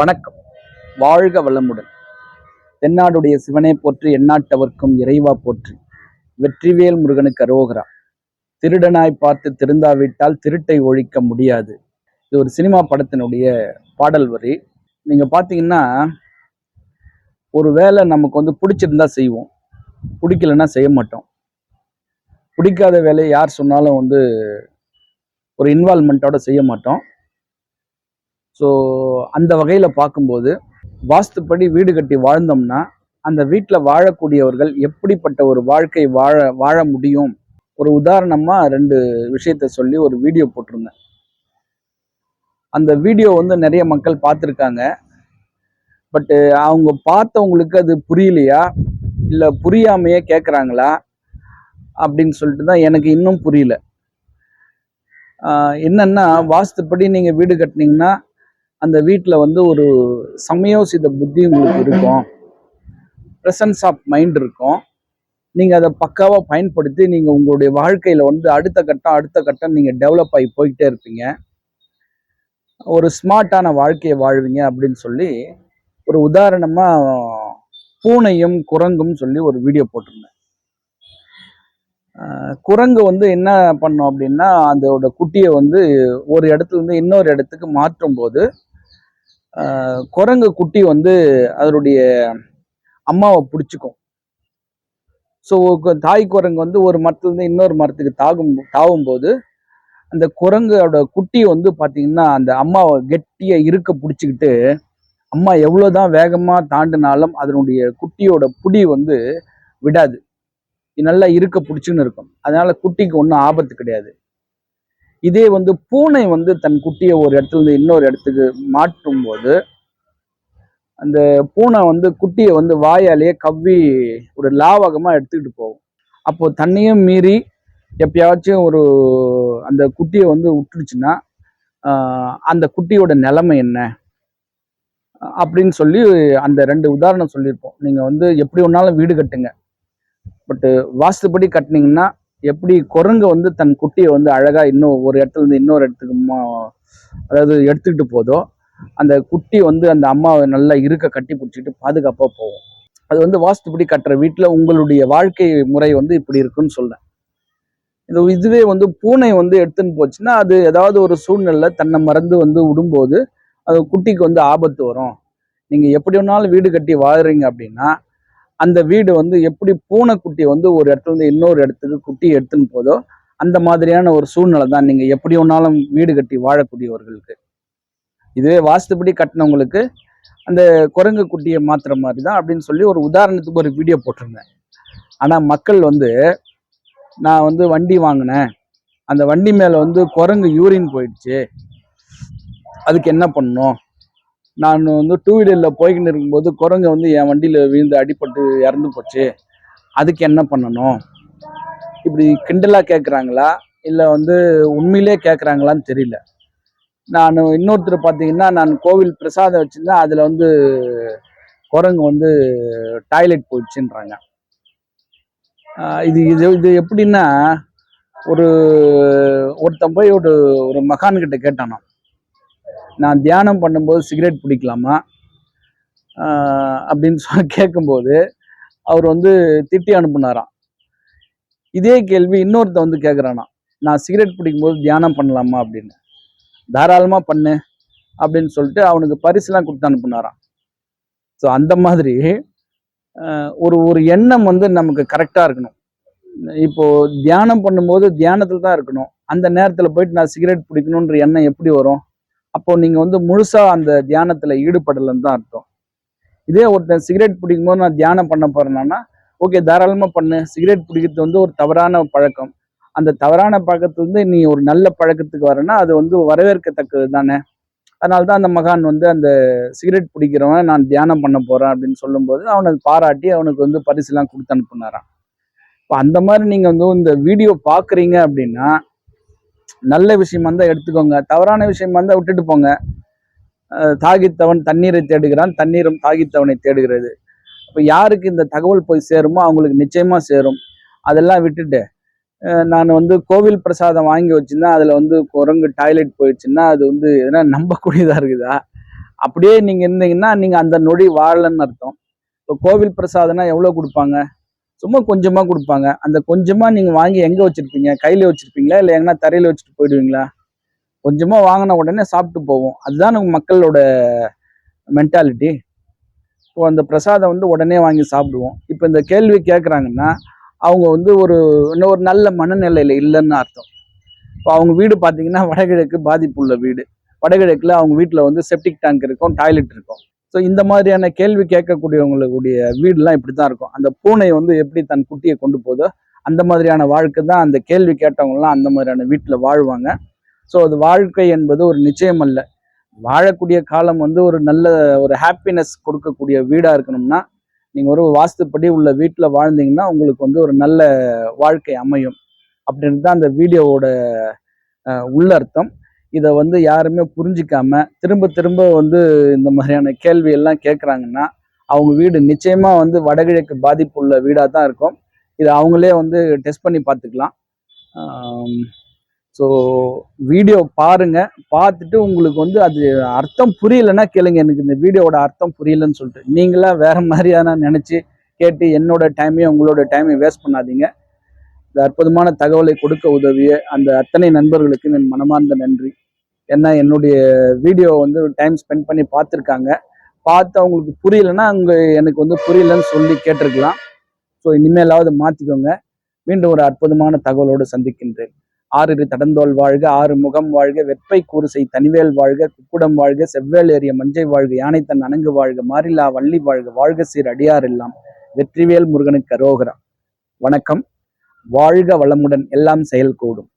வணக்கம். வாழ்க வளமுடன். தென்னாடுடைய சிவனை போற்றி எண்ணாட்டவர்க்கும் இறைவா போற்றி. வெற்றிவேல் முருகனுக்கு அரோகரா. திருடனாய் பார்த்து திருந்தாவிட்டால் திருட்டை ஒழிக்க முடியாது. இது ஒரு சினிமா படத்தினுடைய பாடல் வரி. நீங்க பாத்தீங்கன்னா ஒரு வேலை நமக்கு வந்து பிடிச்சிருந்தா செய்வோம். பிடிக்கலன்னா செய்ய மாட்டோம். பிடிக்காத வேலையை யார் சொன்னாலும் வந்து ஒரு இன்வால்மெண்ட்டோட செய்ய மாட்டோம். ஸோ அந்த வகையில் பார்க்கும்போது வாஸ்துப்படி வீடு கட்டி வாழ்ந்தோம்னா அந்த வீட்டில் வாழக்கூடியவர்கள் எப்படிப்பட்ட ஒரு வாழ்க்கை வாழ வாழ முடியும்? ஒரு உதாரணமாக ரெண்டு விஷயத்த சொல்லி ஒரு வீடியோ போட்டிருந்தேன். அந்த வீடியோ வந்து நிறைய மக்கள் பார்த்துருக்காங்க. பட்டு அவங்க பார்த்தவங்களுக்கு அது புரியலையா? இல்லை புரியாமையே கேட்குறாங்களா அப்படின்னு சொல்லிட்டு தான் எனக்கு இன்னும் புரியல. என்னென்னா என்னன்னா வாஸ்துப்படி நீங்கள் வீடு கட்டினீங்கன்னா அந்த வீட்டில் வந்து ஒரு சமயோசித புத்தி உங்களுக்கு இருக்கும். ப்ரெசன்ஸ் ஆஃப் மைண்ட் இருக்கும். நீங்கள் அதை பக்காவாக பயன்படுத்தி நீங்கள் உங்களுடைய வாழ்க்கையில் வந்து அடுத்த கட்டம் அடுத்த கட்டம் நீங்கள் டெவலப் ஆகி போய்கிட்டே இருப்பீங்க. ஒரு ஸ்மார்ட்டான வாழ்க்கையை வாழ்வீங்க அப்படின்னு சொல்லி ஒரு உதாரணமாக பூனையும் குரங்கும் சொல்லி ஒரு வீடியோ போட்டிருந்தேன். குரங்கு வந்து என்ன பண்ணும் அப்படின்னா அதோட குட்டியை வந்து ஒரு இடத்துல இருந்து இன்னொரு இடத்துக்கு மாற்றும் போது குரங்கு குட்டி வந்து அதனுடைய அம்மாவை பிடிச்சிக்கும். ஸோ தாய் குரங்கு வந்து ஒரு மரத்துலேருந்து இன்னொரு மரத்துக்கு தாகும் தாவும் போது அந்த குரங்கோட குட்டி வந்து பார்த்தீங்கன்னா அந்த அம்மாவை கெட்டியாக இருக்க பிடிச்சிக்கிட்டு அம்மா எவ்வளோதான் வேகமாக தாண்டினாலும் அதனுடைய குட்டியோட புடி வந்து விடாது. நல்லா இருக்க பிடிச்சின்னு இருக்கும். அதனால குட்டிக்கு ஒன்றும் ஆபத்து கிடையாது. இதே வந்து பூனை வந்து தன் குட்டியை ஒரு இடத்துல இருந்து இன்னொரு இடத்துக்கு மாற்றும் போது அந்த பூனை வந்து குட்டியை வந்து வாயாலேயே கவ்வி ஒரு லாவகமாக எடுத்துக்கிட்டு போகும். அப்போது தண்ணியும் மீறி எப்பயாச்சும் ஒரு அந்த குட்டியை வந்து விட்டுடுச்சுன்னா அந்த குட்டியோட நிலைமை என்ன? அப்படின்னு சொல்லி அந்த ரெண்டு உதாரணம் சொல்லியிருப்போம். நீங்கள் வந்து எப்படி ஒன்றாலும் வீடு கட்டுங்க. பட்டு வாஸ்துப்படி கட்டினீங்கன்னா எப்படி குரங்கு வந்து தன் குட்டியை வந்து அழகாக இன்னும் ஒரு இடத்துல இருந்து இன்னொரு இடத்துக்கு அதாவது எடுத்துக்கிட்டு போதோ அந்த குட்டி வந்து அந்த அம்மாவை நல்லா இருக்க கட்டி பிடிச்சிட்டு பாதுகாப்பாக போகும். அது வந்து வாஸ்துப்படி கட்டுற வீட்டில் உங்களுடைய வாழ்க்கை முறை வந்து இப்படி இருக்குன்னு சொல்றேன். இது இதுவே வந்து பூனை வந்து எடுத்துன்னு போச்சுன்னா அது ஏதாவது ஒரு சூழ்நிலை தன்னை மறந்து வந்து விடும்போது அது குட்டிக்கு வந்து ஆபத்து வரும். நீங்கள் எப்படி வேணாலும் வீடு கட்டி வாழ்கிறீங்க அப்படின்னா அந்த வீடு வந்து எப்படி பூனைக்குட்டி வந்து ஒரு இடத்துல இருந்து இன்னொரு இடத்துக்கு குட்டி எடுத்துன்னு போதோ அந்த மாதிரியான ஒரு சூழ்நிலை தான் நீங்கள் எப்படி வேணாலும் வீடு கட்டி வாழக்கூடியவர்களுக்கு. இதுவே வாஸ்துப்படி கட்டினவங்களுக்கு அந்த குரங்கு குட்டியை மாத்துற மாதிரி தான் அப்படின்னு சொல்லி ஒரு உதாரணத்துக்கு ஒரு வீடியோ போட்டிருந்தேன். ஆனால் மக்கள் வந்து நான் வந்து வண்டி வாங்கினேன். அந்த வண்டி மேலே வந்து குரங்கு யூரின் போயிடுச்சு. அதுக்கு என்ன பண்ணணும்? நான் வந்து டூ வீலரில் போய்கின்னு இருக்கும்போது குரங்கு வந்து என் வண்டியில் விழுந்து அடிப்பட்டு இறந்து போச்சு. அதுக்கு என்ன பண்ணணும்? இப்படி கிண்டலாக கேட்குறாங்களா இல்லை வந்து உண்மையிலே கேட்குறாங்களான்னு தெரியல. நான் இன்னொருத்தர் பார்த்தீங்கன்னா நான் கோவில் பிரசாதம் வச்சுருந்தேன். அதில் வந்து குரங்கு வந்து டாய்லெட் போயிடுச்சுன்றாங்க. இது இது இது எப்படின்னா ஒரு ஒருத்தன் போய் ஒரு ஒரு மகான்கிட்ட கேட்டானோ நான் தியானம் பண்ணும்போது சிகரெட் பிடிக்கலாமா? அப்படின்னு சொல்லி கேட்கும்போது அவர் வந்து திட்டி அனுப்புனாராம். இதே கேள்வி இன்னொருத்தன் வந்து கேட்குறானா நான் சிகரெட் பிடிக்கும்போது தியானம் பண்ணலாமா அப்படின்னு. தாராளமாக பண்ணு அப்படின்னு சொல்லிட்டு அவனுக்கு பரிசுலாம் கொடுத்து அனுப்புனாராம். ஸோ அந்த மாதிரி ஒரு ஒரு எண்ணம் வந்து நமக்கு கரெக்டாக இருக்கணும். இப்போது தியானம் பண்ணும்போது தியானத்தில் தான் இருக்கணும். அந்த நேரத்தில் போயிட்டு நான் சிகரெட் பிடிக்கணுன்ற எண்ணம் எப்படி வரும்? அப்போ நீங்க வந்து முழுசா அந்த தியானத்துல ஈடுபடலன்னு தான் அர்த்தம். இதே ஒருத்தன் சிகரெட் பிடிக்கும் போது நான் தியானம் பண்ண போறேன்னா ஓகே தாராளமா பண்ணு. சிகரெட் பிடிக்கிறது வந்து ஒரு தவறான பழக்கம். அந்த தவறான பழக்கத்துல இருந்து நீ ஒரு நல்ல பழக்கத்துக்கு வரேன்னா அது வந்து வரவேற்கத்தக்கது தானே. அதனால தான் அந்த மகான் வந்து அந்த சிகரெட் பிடிக்கிறவன் நான் தியானம் பண்ண போறேன் அப்படின்னு சொல்லும்போது அவனை பாராட்டி அவனுக்கு வந்து பரிசுலாம் கொடுத்து அனுப்புனாரான் இப்போ அந்த மாதிரி நீங்க வந்து இந்த வீடியோ பாக்குறீங்க அப்படின்னா நல்ல விஷயமா வந்தால் எடுத்துக்கோங்க. தவறான விஷயமா வந்தால் விட்டுட்டு போங்க. தாகித்தவன் தண்ணீரை தேடுகிறான். தண்ணீரும் தாகித்தவனை தேடுகிறது. இப்போ யாருக்கு இந்த தகவல் போய் சேருமோ அவங்களுக்கு நிச்சயமாக சேரும். அதெல்லாம் விட்டுட்டு நான் வந்து கோவில் பிரசாதம் வாங்கி வச்சிருந்தா அதில் வந்து குரங்கு டாய்லெட் போயிடுச்சுன்னா அது வந்து எதனா நம்பக்கூடியதாக இருக்குதா? அப்படியே நீங்கள் இருந்தீங்கன்னா நீங்கள் அந்த நொடி வாழலன்னு அர்த்தம். இப்போ கோவில் பிரசாதம்னா எவ்வளோ கொடுப்பாங்க? சும்மா கொஞ்சமாக கொடுப்பாங்க. அந்த கொஞ்சமாக நீங்கள் வாங்கி எங்கே வச்சுருப்பீங்க? கையில் வச்சுருப்பீங்களா? இல்லை எங்கன்னா தரையில் வச்சுட்டு போயிடுவீங்களா? கொஞ்சமாக வாங்கின உடனே சாப்பிட்டு போவோம். அதுதான் நம்ம மக்களோட மென்டாலிட்டி இப்போ அந்த பிரசாதம் வந்து உடனே வாங்கி சாப்பிடுவோம். இப்போ இந்த கேள்வி கேட்குறாங்கன்னா அவங்க வந்து ஒரு இன்னும் ஒரு நல்ல மனநிலையில் இல்லைன்னு அர்த்தம். இப்போ அவங்க வீடு பார்த்தீங்கன்னா வடகிழக்கு பாதிப்புள்ள வீடு. வடகிழக்கில் அவங்க வீட்டில் வந்து செப்டிக் டேங்க் இருக்கும் டாய்லெட் இருக்கும். ஸோ இந்த மாதிரியான கேள்வி கேட்கக்கூடியவங்களுடைய வீடுலாம் இப்படி தான் இருக்கும். அந்த பூனை வந்து எப்படி தன் குட்டியை கொண்டு போதோ அந்த மாதிரியான வாழ்க்கை தான் அந்த கேள்வி கேட்டவங்கலாம் அந்த மாதிரியான வீட்டில் வாழ்வாங்க. ஸோ அது வாழ்க்கை என்பது ஒரு நிச்சயம் அல்ல. வாழக்கூடிய காலம் வந்து ஒரு நல்ல ஒரு ஹாப்பினஸ் கொடுக்கக்கூடிய வீடாக இருக்கணும்னா நீங்கள் ஒரு வாஸ்துப்படி உள்ள வீட்டில் வாழ்ந்தீங்கன்னா உங்களுக்கு வந்து ஒரு நல்ல வாழ்க்கை அமையும். அப்படின்னு தான் அந்த வீடியோவோட உள்ளர்த்தம். இதை வந்து யாருமே புரிஞ்சிக்காம திரும்ப திரும்ப வந்து இந்த மாதிரியான கேள்வி எல்லாம் கேட்குறாங்கன்னா அவங்க வீடு நிச்சயமாக வந்து வடகிழக்கு பாதிப்பு உள்ள வீடாக தான் இருக்கும். இதை அவங்களே வந்து டெஸ்ட் பண்ணி பார்த்துக்கலாம் ஸோ வீடியோ பாருங்கள் பார்த்துட்டு உங்களுக்கு வந்து அது அர்த்தம் புரியலன்னா கேளுங்க. எனக்கு இந்த வீடியோவோட அர்த்தம் புரியலன்னு சொல்லிட்டு. நீங்களாம் வேறு மாதிரியான நினச்சி கேட்டு என்னோட டைமையும் உங்களோட டைமையும் வேஸ்ட் பண்ணாதீங்க. இந்த அற்புதமான தகவலை கொடுக்க உதவிய அந்த அத்தனை நண்பர்களுக்கும் என் மனமார்ந்த நன்றி. ஏன்னா என்னுடைய வீடியோ வந்து டைம் ஸ்பெண்ட் பண்ணி பார்த்துருக்காங்க. பார்த்து அவங்களுக்கு புரியலைன்னா அவங்க எனக்கு வந்து புரியலன்னு சொல்லி கேட்டிருக்கலாம். ஸோ இனிமேலாவது மாற்றிக்கோங்க மீண்டும் ஒரு அற்புதமான தகவலோடு சந்திக்கின்றேன். ஆறிரு தடந்தோல் வாழ்க ஆறு முகம் வாழ்க வெப்பை கூறுசை தனிவேல் வாழ்க குக்குடம் வாழ்க செவ்வேல் ஏறிய மஞ்சை வாழ்க யானை தன் அணங்கு வாழ்க மாரிலா வள்ளி வாழ்க வாழ்க சீர் அடியார் எல்லாம். வெற்றிவேல் முருகனுக்கு அரோகரா. வணக்கம். வாழ்க வளமுடன் எல்லாம் செயல் கூடும்